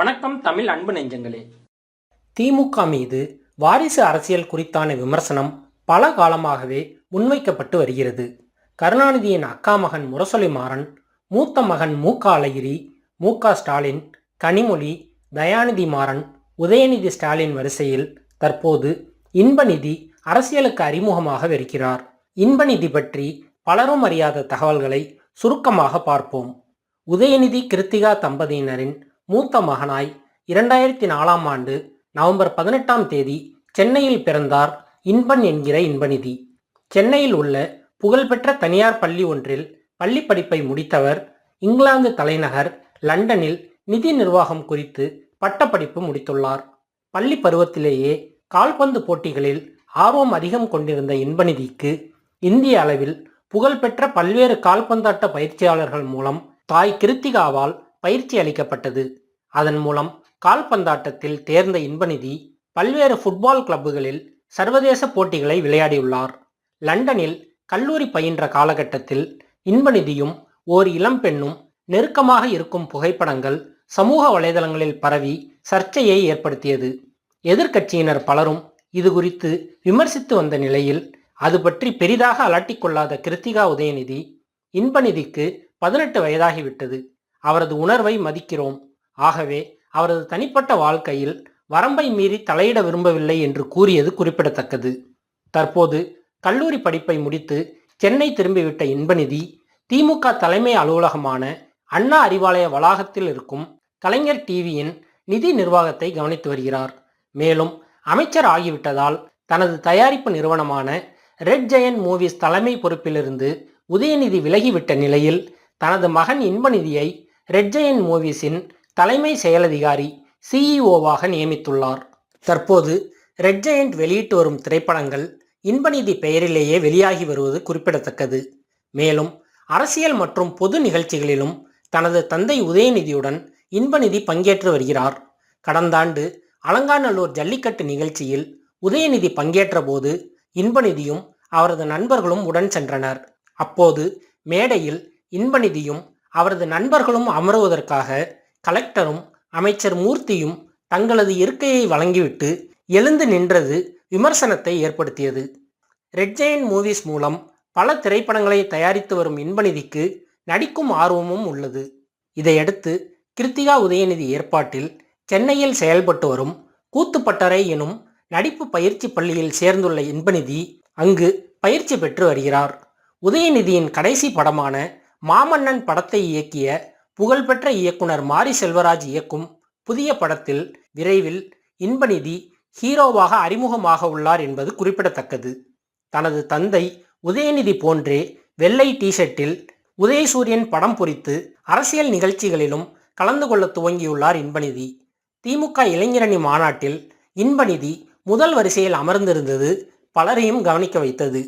வணக்கம் தமிழ் அன்பு நெஞ்சங்களே. திமுக மீது வாரிசு அரசியல் குறித்தான விமர்சனம் பல காலமாகவே முன்வைக்கப்பட்டு வருகிறது. கருணாநிதியின் அக்கா மகன் முரசொலி மாறன் மூத்த மகன் மு. க. அழகிரி மு. க. ஸ்டாலின் கனிமொழி தயாநிதி மாறன் உதயநிதி ஸ்டாலின் வரிசையில் தற்போது இன்பநிதி அரசியலுக்கு அறிமுகமாக வெறுக்கிறார் இன்பநிதி பற்றி பலரும் அறியாத தகவல்களை சுருக்கமாக பார்ப்போம். உதயநிதி கிருத்திகா தம்பதியினரின் மூத்த மகனாய் இரண்டாயிரத்தி நாலாம் ஆண்டு நவம்பர் பதினெட்டாம் தேதி சென்னையில் பிறந்தார் இன்பன் என்கிற இன்பநிதி. சென்னையில் உள்ள புகழ்பெற்ற தனியார் பள்ளி ஒன்றில் பள்ளி படிப்பை முடித்தவர் இங்கிலாந்து தலைநகர் லண்டனில் நிதி நிர்வாகம் குறித்து பட்டப்படிப்பு முடித்துள்ளார். பள்ளி பருவத்திலேயே கால்பந்து போட்டிகளில் ஆர்வம் அதிகம் கொண்டிருந்த இன்பநிதிக்கு இந்திய அளவில் புகழ்பெற்ற பல்வேறு கால்பந்தாட்ட பயிற்சியாளர்கள் மூலம் தாய் கிருத்திகாவால் பயிற்சி அளிக்கப்பட்டது. அதன் மூலம் கால்பந்தாட்டத்தில் தேர்ந்த இன்பநிதி பல்வேறு ஃபுட்பால் கிளப்புகளில் சர்வதேச போட்டிகளை விளையாடியுள்ளார். லண்டனில் கல்லூரி பயின்ற காலகட்டத்தில் இன்பநிதியும் ஓர் இளம்பெண்ணும் நெருக்கமாக இருக்கும் புகைப்படங்கள் சமூக வலைதளங்களில் பரவி சர்ச்சையை ஏற்படுத்தியது. எதிர்க்கட்சியினர் பலரும் இது குறித்து விமர்சித்து வந்த நிலையில் அது பற்றி பெரிதாக அலட்டிக்கொள்ளாத கிருத்திகா உதயநிதி இன்பநிதிக்கு பதினெட்டு வயதாகிவிட்டது. அவரது உணர்வை மதிக்கிறோம். ஆகவே அவரது தனிப்பட்ட வாழ்க்கையில் வரம்பை மீறி தலையிட விரும்பவில்லை என்று கூறியது குறிப்பிடத்தக்கது. தற்போது கல்லூரி படிப்பை முடித்து சென்னை திரும்பிவிட்ட இன்பநிதி திமுக தலைமை அலுவலகமான அண்ணா அறிவாலய வளாகத்தில் இருக்கும் கலைஞர் டிவியின் நிதி நிர்வாகத்தை கவனித்து வருகிறார். மேலும் அமைச்சர் ஆகிவிட்டதால் தனது தயாரிப்பு நிறுவனமான ரெட் ஜெயன் மூவிஸ் தலைமை பொறுப்பிலிருந்து உதயநிதி விலகிவிட்ட நிலையில் தனது மகன் இன்பநிதியை ரெட் ஜெயன் மூவிஸின் தலைமை செயலதிகாரி சிஇஓவாக நியமித்துள்ளார். தற்போது ரெட் ஜெயண்ட் வெளியிட்டு வரும் திரைப்படங்கள் இன்பநிதி பெயரிலேயே வெளியாகி வருவது குறிப்பிடத்தக்கது. மேலும் அரசியல் மற்றும் பொது நிகழ்ச்சிகளிலும் தனது தந்தை உதயநிதியுடன் இன்பநிதி பங்கேற்று வருகிறார். கடந்த ஆண்டு அலங்காநல்லூர் ஜல்லிக்கட்டு நிகழ்ச்சியில் உதயநிதி பங்கேற்ற போது இன்பநிதியும் அவரது நண்பர்களும் உடன் சென்றனர். அப்போது மேடையில் இன்பநிதியும் அவரது நண்பர்களும் அமருவதற்காக கலெக்டரும் அமைச்சர் மூர்த்தியும் தங்களது இருக்கையை வழங்கிவிட்டு எழுந்து நின்றது விமர்சனத்தை ஏற்படுத்தியது. ரெட் ஜெயின் மூவிஸ் மூலம் பல திரைப்படங்களை தயாரித்து வரும் இன்பநிதிக்கு நடிக்கும் ஆர்வமும் உள்ளது. இதையடுத்து கிருத்திகா உதயநிதி ஏற்பாட்டில் சென்னையில் செயல்பட்டு வரும் கூத்துப்பட்டறை எனும் நடிப்பு பயிற்சி பள்ளியில் சேர்ந்துள்ள இன்பநிதி அங்கு பயிற்சி பெற்று வருகிறார். உதயநிதியின் கடைசி படமான மாமன்னன் படத்தை இயக்கிய புகழ்பெற்ற இயக்குனர் மாரி செல்வராஜ் இயக்கும் புதிய படத்தில் விரைவில் இன்பநிதி ஹீரோவாக அறிமுகமாக உள்ளார் என்பது குறிப்பிடத்தக்கது. தனது தந்தை உதயநிதி போன்றே வெள்ளை டிஷர்ட்டில் உதயசூரியன் படம் பொறித்து அரசியல் நிகழ்ச்சிகளிலும் கலந்து கொள்ள துவங்கியுள்ளார் இன்பநிதி. திமுக இளைஞரணி மாநாட்டில் இன்பநிதி முதல் வரிசையில் அமர்ந்திருந்தது பலரையும் கவனிக்க வைத்தது.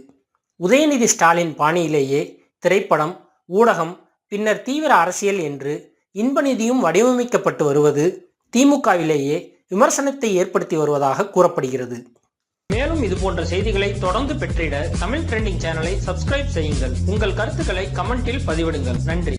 உதயநிதி ஸ்டாலின் பாணியிலேயே திரைப்படம் ஊடகம் பின்னர் தீவிர அரசியல் என்று இன்பநிதியும் வடிவமைக்கப்பட்டு வருவது திமுகவிலேயே விமர்சனத்தை ஏற்படுத்தி வருவதாக கூறப்படுகிறது. மேலும் இது போன்ற செய்திகளை தொடர்ந்து பெற்றிட தமிழ் ட்ரெண்டிங் சேனலை சப்ஸ்கிரைப் செய்யுங்கள். உங்கள் கருத்துக்களை கமெண்டில் பதிவிடுங்கள். நன்றி.